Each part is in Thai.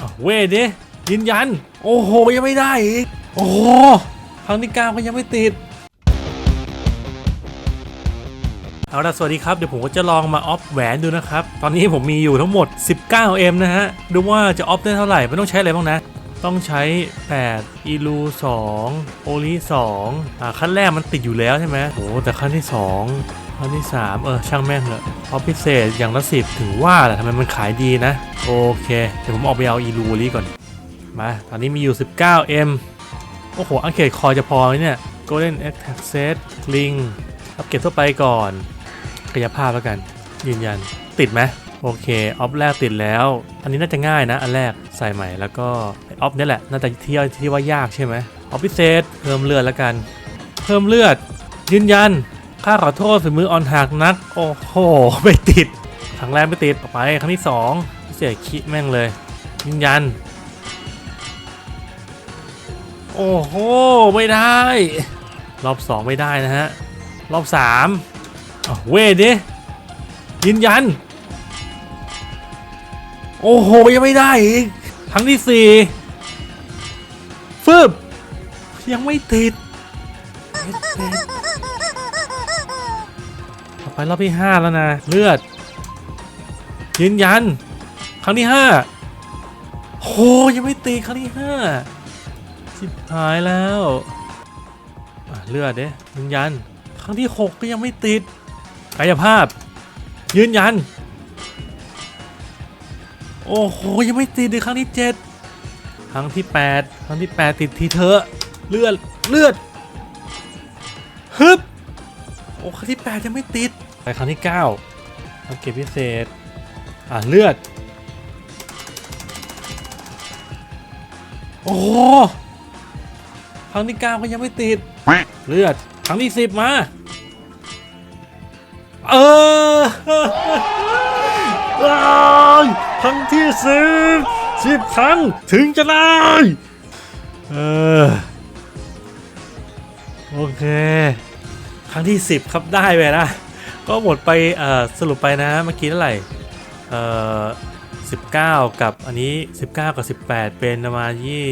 อ้าวเว้ยดิยืนยัน โอ้โหยังไม่ได้อีกโอ้โหครั้งที่เก้าก็ยังไม่ติดเอาละสวัสดีครับ เดี๋ยวผมก็จะลองมาออฟแหวนดูนะครับ ตอนนี้ผมมีอยู่ทั้งหมด 19M นะฮะ ดูว่าจะออฟได้เท่าไหร่ ไม่ต้องใช้อะไรบ้างนะ ต้องใช้ 8 อีลู2โอลิ2อ่าขั้นแรกมันติดอยู่แล้วใช่ไหมโอ้แต่ขั้นที่ 2 ขั้นที่3เออช่างแม่งเถอะออฟพิเศษอย่างละสิบถึงว่าแหละทำไมมันขายดีนะ โอเค เดี๋ยวผมออกไปเอาอีลูลีก่อน มา ตอนนี้มีอยู่ 19M โอ้โห อังเกตคอยจะพอไหมเนี่ย Golden Attack Set Ling อัปเกรดทั่วไปก่อนกายภาพแล้วกัน ยืนยัน ติดไหมโอเค ออฟแรกติดแล้ว อันนี้น่าจะง่ายนะ อันแรกใส่ใหม่แล้วก็อออฟนี่แหละ น่าจะที่ที่ว่ายากใช่ไหมออฟพิเศษเพิ่มเลือดแล้วกัน เพิ่มเลือด ยืนยัน ข้าขอโทษฝีมืออ่อนหักนัก โอ้โห ไม่ติดครั้งแรกไม่ติดต่อไปครั้งที่สองพิเศษคิแม่งเลยยืนยัน โอ้โห ไม่ได้ รอบสองไม่ได้นะฮะ รอบสามเว้ดิยืนยัน โอ้โห ยังไม่ได้อีกครั้งที่สี่ฟึบยังไม่ติด รอบที่ห้าแล้วนะ เลือด ยืนยัน ครั้งที่ห้าโห ยังไม่ติดครั้งที่ห้าชิบหายแล้วเลือดเด้ยืนยัน ครั้งที่หกก็ยังไม่ติดกายภาพ ยืนยัน โอ้โห ยังไม่ติดเลยครั้งที่ 7 ครั้งที่ 8 ครั้งที่ 8 ติดทีเถอเลือดเลือดฮึบโอ้ครั้งที่ 8 ยังไม่ติด ไปครั้งที่9อังเก็บพิเศษ อ่าเลือด โอ้โหครั้งที่9ก็ยังไม่ติด เลือด ครั้งที่ 10 มา เอออ้ายครั้งที่สิบสิบครั้งถึงจะได้ เออ โอเค ครั้งที่10ครับได้ไปนะ ก็หมดไปสรุปไปนะเมื่อกี้เท่าไหร่เอ่อ19กับอันนี้ 19 กับ 18 เป็นประมาณยี่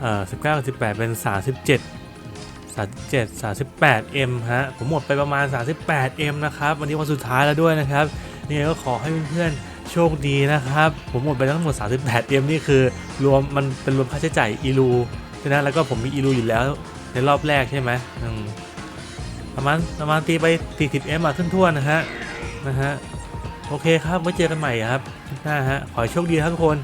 เอ่อ19กับ18เป็น37 37 38M ฮะผมหมดไปประมาณ 38M นะครับวันนี้วันสุดท้ายแล้วด้วยนะครับนี่ก็ขอให้เพื่อนๆโชคดีนะครับ ผมหมดไปทั้งหมด 38M นี่คือรวมมันเป็นรวมค่าใช้จ่ายอีลูใช่ไหมแล้วก็ผมมีอีลูอยู่แล้วในรอบแรกใช่ไหมอืม ประมาณประมาณตีไป 40M อะทั่วๆนะฮะนะฮะโอเคครับไว้เจอกันใหม่ครับคลิปหน้าฮะขอให้โชคดีครับทุกคน